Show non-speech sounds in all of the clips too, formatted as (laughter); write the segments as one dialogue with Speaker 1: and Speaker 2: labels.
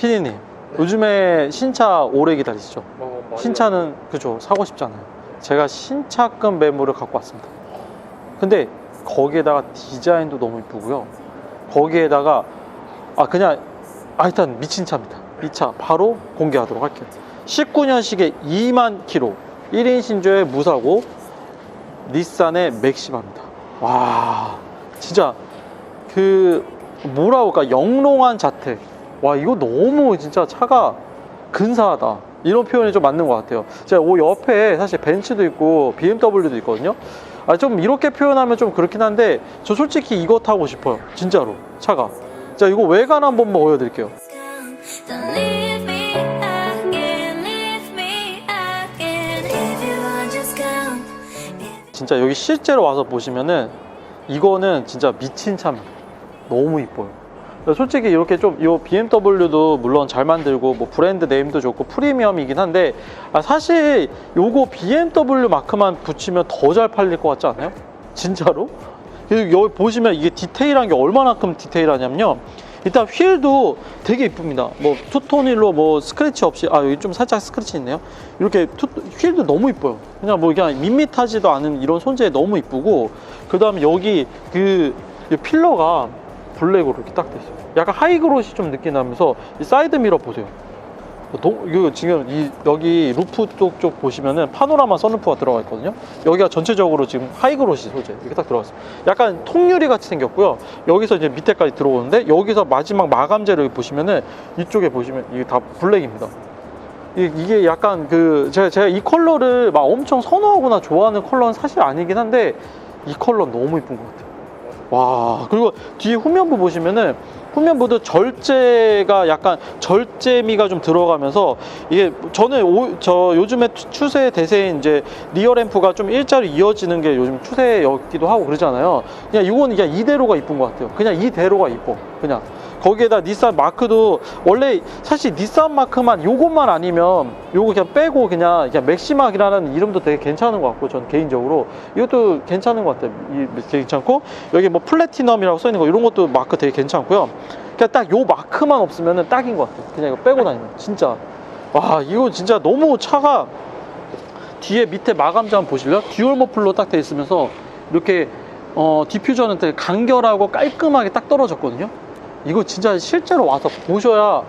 Speaker 1: 피디님 요즘에 신차 오래 기다리시죠?
Speaker 2: 뭐, 많이
Speaker 1: 신차는 그죠 사고 싶잖아요. 제가 신차급 매물을 갖고 왔습니다. 근데 거기에다가 디자인도 너무 이쁘고요. 거기에다가 아 그냥 아 일단 미친 차입니다. 이 차 바로 공개하도록 할게요. 19년식의 2만 킬로 1인 신조의 무사고 닛산의 맥시마입니다. 와 진짜 그 뭐라고 할까 영롱한 자태 와 이거 너무 진짜 차가 근사하다 이런 표현이 좀 맞는 것 같아요 제가 오 옆에 사실 벤츠도 있고 BMW도 있거든요 아 좀 이렇게 표현하면 좀 그렇긴 한데 저 솔직히 이거 타고 싶어요 진짜로 차가 자 이거 외관 한번 보여드릴게요. 진짜 여기 실제로 와서 보시면은 이거는 진짜 미친 차입니다. 너무 이뻐요. 솔직히 이렇게 좀 이 BMW도 물론 잘 만들고 뭐 브랜드 네임도 좋고 프리미엄이긴 한데 아, 사실 요거 BMW 마크만 붙이면 더 잘 팔릴 것 같지 않아요? 진짜로? 여기 보시면 이게 디테일한 게 얼마나큼 디테일하냐면요. 일단 휠도 되게 이쁩니다. 뭐 투톤일로 뭐 스크래치 없이 아 여기 좀 살짝 스크래치 있네요. 이렇게 투, 휠도 너무 이뻐요. 그냥 뭐 그냥 밋밋하지도 않은 이런 손재에 너무 이쁘고 그 다음에 여기 그이 필러가 블랙으로 이렇게 딱 돼 있어요. 약간 하이그로시 좀 느낌 나면서 이 사이드 미러 보세요. 너, 이거 지금 이 여기 루프 쪽, 쪽 보시면은 파노라마 선루프가 들어가 있거든요. 여기가 전체적으로 지금 하이그로시 소재 이렇게 딱 들어갔어요. 약간 통유리 같이 생겼고요. 여기서 이제 밑에까지 들어오는데 여기서 마지막 마감재를 보시면은 이쪽에 보시면 이게 다 블랙입니다. 이- 이게 약간 그 제가 제가 이 컬러를 막 엄청 선호하거나 좋아하는 컬러는 사실 아니긴 한데 이 컬러 너무 이쁜 것 같아요. 와 그리고 뒤에 후면부 보시면은 후면부도 절제가 약간 절제미가 좀 들어가면서 이게 저는 오- 저 요즘에 추- 추세 대세인 이제 리어 램프가 좀 일자로 이어지는 게 요즘 추세였기도 하고 그러잖아요. 그냥 이건 그냥 이대로가 이쁜 것 같아요. 그냥 이대로가 이뻐. 그냥 거기에다 닛산 마크도 원래 사실 닛산 마크만 요것만 아니면 요거 그냥 빼고 그냥 그냥 맥시막이라는 이름도 되게 괜찮은 것 같고 전 개인적으로 이것도 괜찮은 것 같아요. 이 괜찮고 여기 뭐 플래티넘이라고 써 있는 거 이런 것도 마크 되게 괜찮고요. 그냥 딱 요 마크만 없으면은 딱인 것 같아요. 그냥 이거 빼고 다니면 진짜 와 이거 진짜 너무 차가 뒤에 밑에 마감재 한번 보실래요? 듀얼 머플러 딱 돼 있으면서 이렇게 어, 디퓨저는 되게 간결하고 깔끔하게 딱 떨어졌거든요. 이거 진짜 실제로 와서 보셔야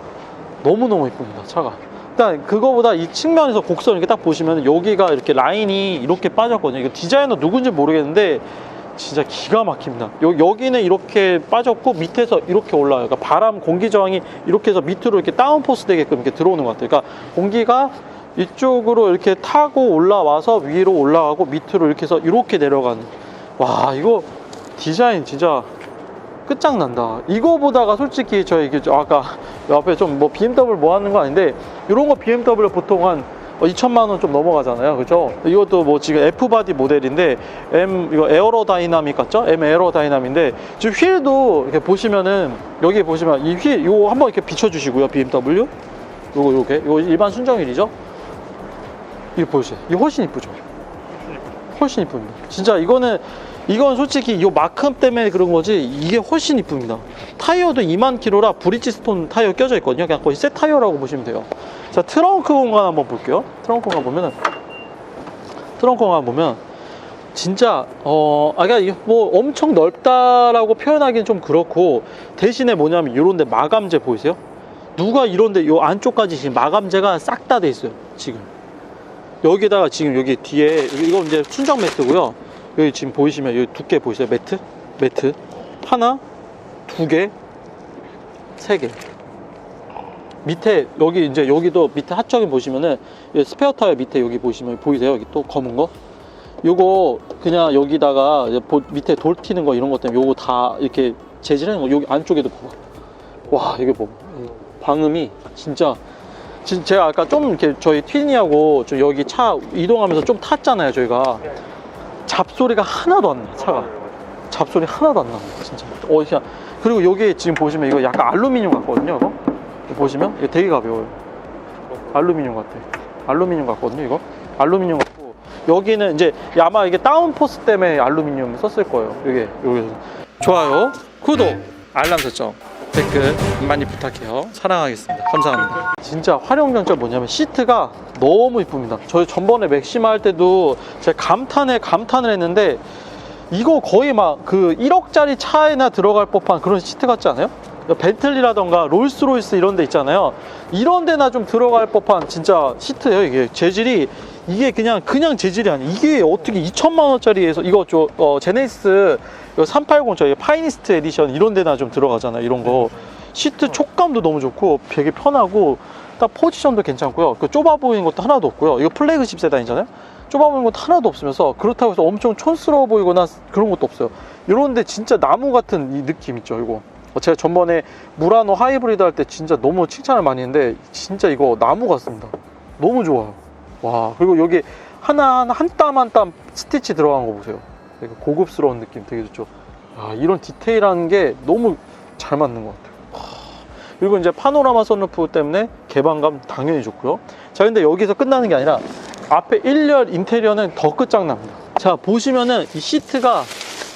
Speaker 1: 너무너무 이쁩니다, 차가. 일단 그거보다 이 측면에서 곡선 이렇게 딱 보시면 여기가 이렇게 라인이 이렇게 빠졌거든요. 이거 디자이너 누군지 모르겠는데 진짜 기가 막힙니다. 여, 여기는 이렇게 빠졌고 밑에서 이렇게 올라와요. 그러니까 바람 공기 저항이 이렇게 해서 밑으로 이렇게 다운포스 되게끔 이렇게 들어오는 것 같아요. 그러니까 공기가 이쪽으로 이렇게 타고 올라와서 위로 올라가고 밑으로 이렇게 해서 이렇게 내려가는. 와, 이거 디자인 진짜 끝장난다. 이거보다가 솔직히 저희 이게 저 아까 옆에 좀 뭐 BMW 뭐 하는 거 아닌데 이런 거 BMW 보통 한 2천만 원 좀 넘어가잖아요. 그죠? 이것도 뭐 지금 F 바디 모델인데 M 이거 에어로 다이나믹 같죠? M 에어로 다이나믹인데 지금 휠도 이렇게 보시면은 여기 보시면 이휠 요거 한번 이렇게 비춰 주시고요. BMW. 요거 요게 요거 일반 순정 휠이죠? 이거 보세요. 이거 훨씬 이쁘죠? 훨씬 이쁩니다. 진짜 이거는 이건 솔직히 이 마크 때문에 그런 거지 이게 훨씬 이쁩니다. 타이어도 2만 킬로라 브릿지 스톤 타이어 껴져 있거든요. 그냥 거의 새 타이어라고 보시면 돼요. 자 트렁크 공간 한번 볼게요. 트렁크 공간 보면은 트렁크 공간 보면 진짜 어 아까 그러니까 뭐 엄청 넓다라고 표현하기는 좀 그렇고 대신에 뭐냐면 이런데 마감재 보이세요? 누가 이런데 요 안쪽까지 지금 마감재가 싹 다 돼 있어요. 지금 여기다가 지금 여기 뒤에 이거 이제 순정 매트고요. 여기 지금 보이시면 여기 두께 보이세요? 매트? 매트 하나, 두 개, 세 개. 밑에 여기 이제 여기도 밑에 하쪽에 보시면은 이 스페어 타이어 밑에 여기 보시면 보이세요? 여기 또 검은 거. 요거 그냥 여기다가 밑에 돌 튀는 거 이런 것 때문에 요거 다 이렇게 재질하는 거 여기 안쪽에도 봐봐. 와 이게 뭐 방음이 진짜 진 제가 아까 좀 이렇게 저희 튀니하고 좀 여기 차 이동하면서 좀 탔잖아요 저희가 잡소리가 하나도 안 나요 차가. 잡소리 하나도 안 납니다 진짜. 어 그냥 그리고 여기 지금 보시면 이거 약간 알루미늄 같거든요 이거? 이거 보시면? 이거 되게 가벼워요. 알루미늄 같아. 알루미늄 같거든요 이거? 알루미늄 같고. 여기는 이제 아마 이게 다운포스 때문에 알루미늄 썼을 거예요 이게. 여기서. 좋아요. 구독. 알람 설정 댓글 많이 부탁해요. 사랑하겠습니다. 감사합니다. 진짜 활용 장점 뭐냐면 시트가 너무 이쁩니다. 저희 전번에 맥시마 할 때도 제가 감탄에 감탄을 했는데 이거 거의 막 그 1억짜리 차에나 들어갈 법한 그런 시트 같지 않아요? 벤틀리라던가 롤스로이스 이런 데 있잖아요. 이런 데나 좀 들어갈 법한 진짜 시트예요, 이게. 재질이 이게 그냥 그냥 재질이 아니에요. 이게 어떻게 2천만 원짜리에서 이거 저 어, 제네시스 이거 380 저희 파이니스트 에디션 이런 데나 좀 들어가잖아요. 이런 거. 시트 촉감도 너무 좋고 되게 편하고 딱 포지션도 괜찮고요. 그 좁아 보이는 것도 하나도 없고요. 이거 플래그십 세단이잖아요. 좁아 보이는 것도 하나도 없으면서 그렇다고 해서 엄청 촌스러워 보이거나 그런 것도 없어요. 이런데 진짜 나무 같은 이 느낌 있죠, 이거. 어, 제가 전번에 무라노 하이브리드 할 때 진짜 너무 칭찬을 많이 했는데 진짜 이거 나무 같습니다. 너무 좋아요. 와, 그리고 여기 하나하나 한 땀 한 땀 스티치 들어간 거 보세요. 되게 고급스러운 느낌 되게 좋죠. 아, 이런 디테일한 게 너무 잘 맞는 것 같아요. 그리고 이제 파노라마 선루프 때문에 개방감 당연히 좋고요. 자, 근데 여기서 끝나는 게 아니라 앞에 1열 인테리어는 더 끝장납니다. 자, 보시면은 이 시트가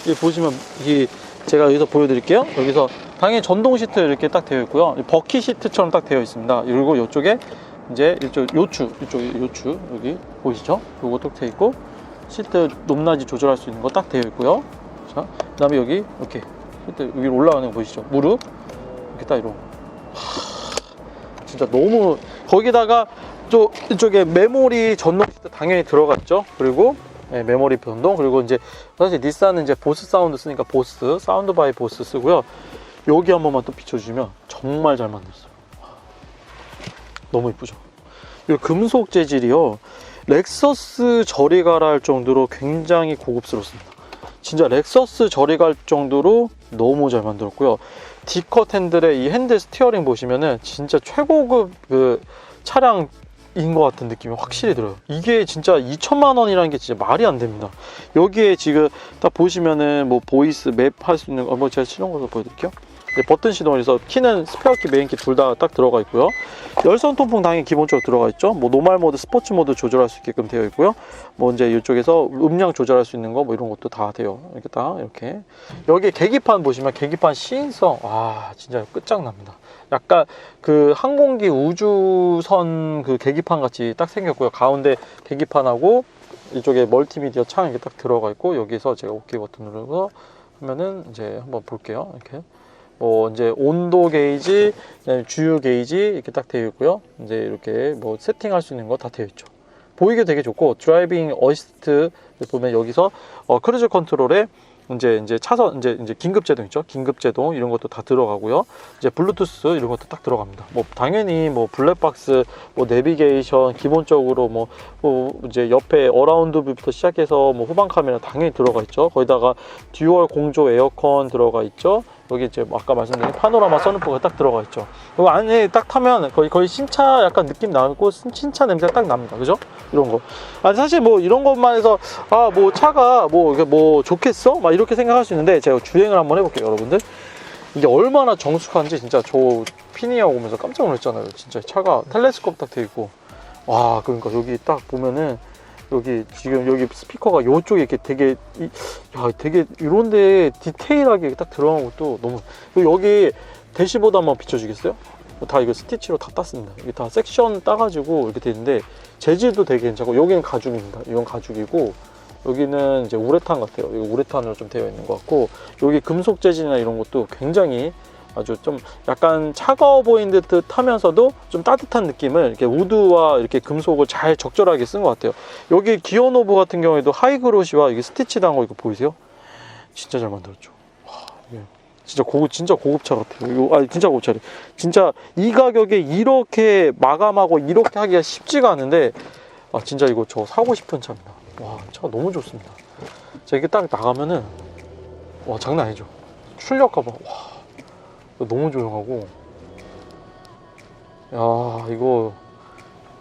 Speaker 1: 이 보시면 이 제가 여기서 보여드릴게요. 여기서 당연히 전동 시트 이렇게 딱 되어 있고요. 이 버키 시트처럼 딱 되어 있습니다. 그리고 이쪽에 이제 이쪽 요추 이쪽 요추 여기 보이시죠? 요거 딱 되어 있고 시트 높낮이 조절할 수 있는 거 딱 되어 있고요. 자, 그다음에 여기 이렇게 시트 여기 올라가는 거 보이시죠? 무릎 이렇게 딱 거. 진짜 너무 거기다가 저 이쪽에 메모리 전동 시트 당연히 들어갔죠. 그리고 네, 메모리 변동 그리고 이제 사실 닛산은 이제 보스 사운드 쓰니까 보스 사운드 바이 보스 쓰고요. 여기 한 번만 또 비춰주면 정말 잘 만들었어요. 너무 이쁘죠. 이 금속 재질이요. 렉서스 저리 가라 할 정도로 굉장히 고급스럽습니다. 진짜 렉서스 저리 갈 정도로 너무 잘 만들었고요. 디컷 핸들의 이 핸들 스티어링 보시면은 진짜 최고급 그 차량 인 것 같은 느낌이 확실히 들어요. 이게 진짜 2천만 원이라는 게 진짜 말이 안 됩니다. 여기에 지금 딱 보시면은 뭐 보이스 맵 할 수 있는 거, 뭐 제가 실험 거서 보여드릴게요. 네, 버튼 시동에서 키는 스페어 키, 메인 키 둘 다 딱 들어가 있고요. 열선 통풍 당연히 기본적으로 들어가 있죠. 뭐 노말 모드, 스포츠 모드 조절할 수 있게끔 되어 있고요. 뭐 이제 이쪽에서 음량 조절할 수 있는 거 뭐 이런 것도 다 돼요. 이렇게 딱 이렇게 여기 계기판 보시면 계기판 시인성 와 진짜 끝장납니다. 약간 그 항공기 우주선 그 계기판 같이 딱 생겼고요. 가운데 계기판하고 이쪽에 멀티미디어 창 이렇게 딱 들어가 있고 여기서 제가 오케이 버튼 누르고 하면은 이제 한번 볼게요. 이렇게 뭐 이제 온도 게이지, 주유 게이지 이렇게 딱 되어 있고요. 이제 이렇게 뭐 세팅할 수 있는 거 다 되어 있죠. 보이게 되게 좋고 드라이빙 어시스트 보면 여기서 어, 크루즈 컨트롤에 이제 이제 차선 이제 이제 긴급 제동 있죠. 긴급 제동 이런 것도 다 들어가고요. 이제 블루투스 이런 것도 딱 들어갑니다. 뭐 당연히 뭐 블랙박스, 뭐 내비게이션 기본적으로 뭐, 뭐 이제 옆에 어라운드 뷰부터 시작해서 뭐 후방 카메라 당연히 들어가 있죠. 거기다가 듀얼 공조 에어컨 들어가 있죠. 여기 이제 아까 말씀드린 파노라마 선루프가 딱 들어가 있죠. 그 안에 딱 타면 거의 거의 신차 약간 느낌 나고 신- 신차 냄새가 딱 납니다. 그죠? 이런 거. 아 사실 뭐 이런 것만 해서 아 뭐 차가 뭐 이게 뭐 좋겠어? 막 이렇게 생각할 수 있는데 제가 주행을 한번 해볼게요, 여러분들. 이게 얼마나 정숙한지 진짜 저 피니아 오면서 깜짝 놀랐잖아요. 진짜 차가 텔레스콥 딱 돼 있고 와 그러니까 여기 딱 보면은 여기 지금 여기 스피커가 요쪽에 이렇게 되게 이, 야 되게 이런데 디테일하게 딱 들어간 것도 너무 여기 대시보드 한번 비춰주겠어요? 다 이거 스티치로 다 땄습니다. 이게 다 섹션 따가지고 이렇게 돼 있는데 재질도 되게 괜찮고 여기는 가죽입니다. 이건 가죽이고 여기는 이제 우레탄 같아요. 이거 우레탄으로 좀 되어 있는 것 같고 여기 금속 재질이나 이런 것도 굉장히 아주 좀 약간 차가워 보이는 듯 하면서도 좀 따뜻한 느낌을 이렇게 우드와 이렇게 금속을 잘 적절하게 쓴 것 같아요. 여기 기어 노브 같은 경우에도 하이그로시와 이게 스티치한 거 이거 보이세요? 진짜 잘 만들었죠. 와, 이게 진짜 고급 진짜 고급차 같아요. 이거 아 진짜 고급차래. 진짜 이 가격에 이렇게 마감하고 이렇게 하기가 쉽지가 않은데 아 진짜 이거 저 사고 싶은 차입니다. 와 차가 너무 좋습니다. 자 이게 딱 나가면은 와 장난 아니죠. 출력 가봐. 와 너무 조용하고 야 이거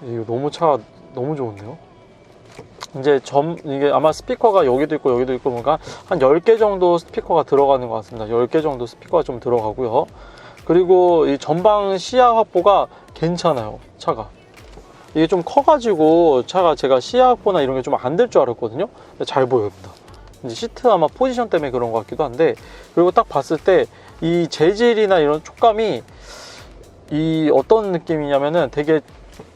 Speaker 1: 이거 너무 차 너무 좋은데요. 이제 점 이게 아마 스피커가 여기도 있고 여기도 있고 뭔가 한 10개 정도 스피커가 들어가는 것 같습니다. 10개 정도 스피커가 좀 들어가고요. 그리고 이 전방 시야 확보가 괜찮아요. 차가. 이게 좀 커가지고 차가 제가 시야 확보나 이런 게 좀 안 될 줄 알았거든요. 잘 보여요. 시트 아마 포지션 때문에 그런 것 같기도 한데 그리고 딱 봤을 때 이 재질이나 이런 촉감이 이 어떤 느낌이냐면은 되게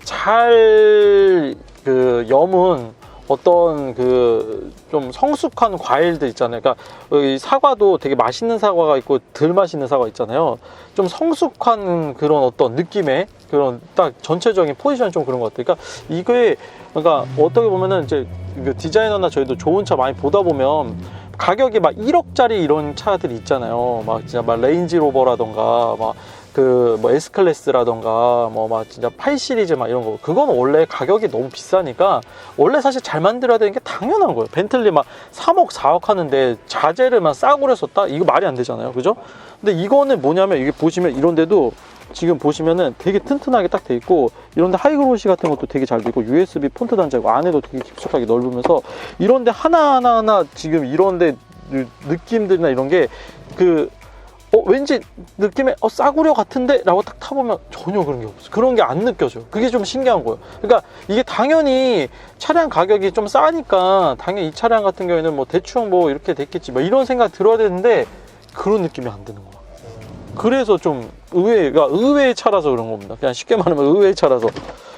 Speaker 1: 잘 그 염은 어떤 그 좀 성숙한 과일들 있잖아요. 그러니까 여기 사과도 되게 맛있는 사과가 있고 덜 맛있는 사과 있잖아요. 좀 성숙한 그런 어떤 느낌의 그런 딱 전체적인 포지션이 좀 그런 것 같아요. 그러니까 이게 그러니까 어떻게 보면은 이제 그 디자이너나 저희도 좋은 차 많이 보다 보면 가격이 막 1억짜리 이런 차들이 있잖아요. 막 진짜 막 레인지로버라던가 막 그뭐 S클래스라던가 뭐 막 진짜 8 시리즈 막 이런 거 그건 원래 가격이 너무 비싸니까 원래 사실 잘 만들어야 되는 게 당연한 거예요. 벤틀리 막 3억 4억 하는데 자재를만 싸구려 썼다? 이거 말이 안 되잖아요. 그죠? 근데 이거는 뭐냐면 이게 보시면 이런데도 지금 보시면은 되게 튼튼하게 딱 돼 있고 이런데 하이그로시 같은 것도 되게 잘 되고 USB 폰트 단자고 안에도 되게 깊숙하게 넓으면서 이런데 하나하나 하나 지금 이런데 느낌들이나 이런 게그 어, 왠지 느낌에 어, 싸구려 같은데? 라고 딱 타보면 전혀 그런 게 없어. 그런 게 안 느껴져요. 그게 좀 신기한 거예요. 그러니까 이게 당연히 차량 가격이 좀 싸니까 당연히 이 차량 같은 경우에는 뭐 대충 뭐 이렇게 됐겠지. 뭐 이런 생각 들어야 되는데 그런 느낌이 안 드는 거야. 그래서 좀 의외가 의외의 차라서 그런 겁니다. 그냥 쉽게 말하면 의외의 차라서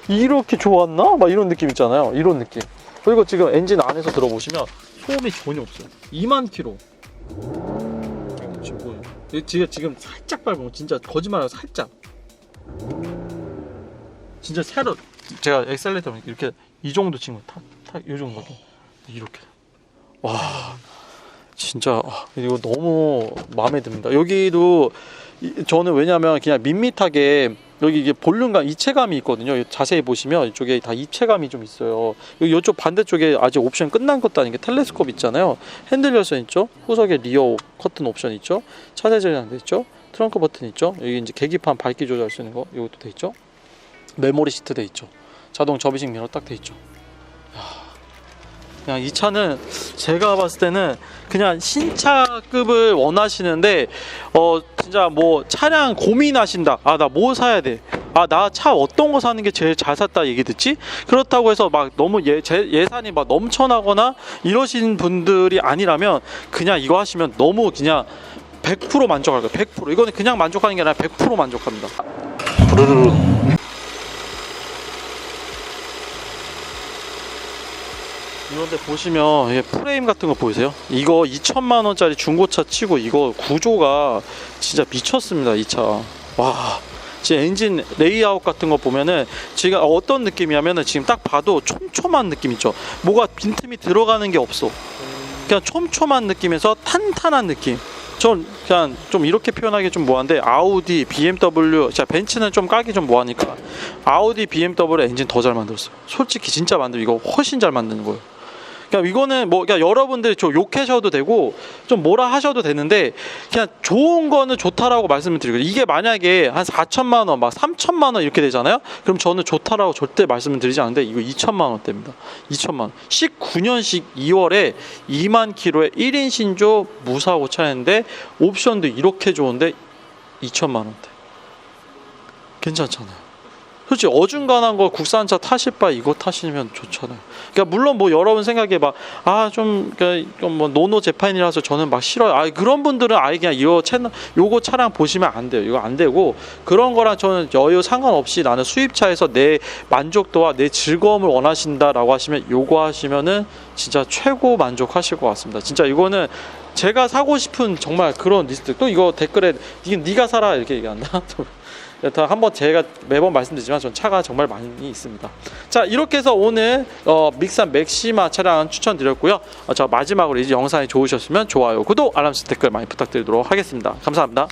Speaker 1: 이렇게 좋았나? 막 이런 느낌 있잖아요. 이런 느낌. 그리고 지금 엔진 안에서 들어보시면 소음이 전혀 없어요. 2만 킬로. 이거 지금 지금 지금 살짝 밟으면 진짜 거짓말하고 살짝. 진짜 새로 제가 엑셀레이터 이렇게 이 정도 친 거, 탁탁이 정도 이렇게. 와. 진짜 아, 이거 너무 마음에 듭니다. 여기도 이- 저는 왜냐하면 그냥 밋밋하게 여기 이게 볼륨감 입체감이 있거든요. 자세히 보시면 이쪽에 다 입체감이 좀 있어요. 여기 이쪽 반대쪽에 아직 옵션 끝난 것도 아닌 게 텔레스콥 있잖아요. 핸들 열선 있죠. 후석에 리어 커튼 옵션 있죠. 차세 저장돼 있죠. 트렁크 버튼 있죠. 여기 이제 계기판 밝기 조절할 수 있는 거 이것도 돼 있죠. 메모리 시트 돼 있죠. 자동 접이식 미러 딱 돼 있죠. 그냥 이 차는 제가 봤을 때는 그냥 신차급을 원하시는데 어 진짜 뭐 차량 고민하신다. 아 나 뭐 사야 돼 아 나 차 어떤 거 사는 게 제일 잘 샀다 얘기 듣지? 그렇다고 해서 막 너무 예, 제, 예산이 막 넘쳐나거나 이러신 분들이 아니라면 그냥 이거 하시면 너무 그냥 100% 만족할 거예요. 100% 이거는 그냥 만족하는 게 아니라 100% 만족합니다. 부르르 르 이런데 보시면 이게 프레임 같은 거 보이세요? 이거 2천만 원짜리 중고차 치고 이거 구조가 진짜 미쳤습니다 이 차. 와. 지금 엔진 레이아웃 같은 거 보면은 지금 어떤 느낌이냐면은 지금 딱 봐도 촘촘한 느낌 있죠. 뭐가 빈틈이 들어가는 게 없어. 그냥 촘촘한 느낌에서 탄탄한 느낌. 전 그냥 좀 이렇게 표현하기 좀 뭐한데 아우디, BMW, 자 벤츠는 좀 까기 좀 뭐하니까 아우디, BMW 엔진 더 잘 만들었어요. 솔직히 진짜 만들 이거 훨씬 잘 만드는 거예요. 그러니까 이거는 뭐 그러니까 여러분들이 좀 욕하셔도 되고 좀 뭐라 하셔도 되는데 그냥 좋은 거는 좋다라고 말씀을 드리고 이게 만약에 한 4천만 원, 막 3천만 원 이렇게 되잖아요. 그럼 저는 좋다라고 절대 말씀을 드리지 않는데 이거 2천만 원대입니다. 2천만 원. 19년식 2월에 2만 킬로에 1인 신조 무사고 차인데 옵션도 이렇게 좋은데 2천만 원대. 괜찮잖아요. 솔직히 어중간한 거 국산차 타실 바 이거 타시면 좋잖아요. 그러니까 물론 뭐 여러분 생각에 막 아 좀 그러니까 뭐 노노 재판이라서 저는 막 싫어요. 아 그런 분들은 아예 그냥 이거 채널 요거 차량 보시면 안 돼요. 이거 안 되고 그런 거랑 저는 여유 상관없이 나는 수입차에서 내 만족도와 내 즐거움을 원하신다라고 하시면 요거 하시면은 진짜 최고 만족하실 것 같습니다. 진짜 이거는 제가 사고 싶은 정말 그런 리스트 또 이거 댓글에 니, 네가 사라 이렇게 얘기한다. (laughs) 여튼 한번 제가 매번 말씀드리지만 전 차가 정말 많이 있습니다. 자 이렇게 해서 오늘 어, 믹산 맥시마 차량 추천드렸고요. 어, 저 마지막으로 이 영상이 좋으셨으면 좋아요, 구독, 알람 댓글 많이 부탁드리도록 하겠습니다. 감사합니다.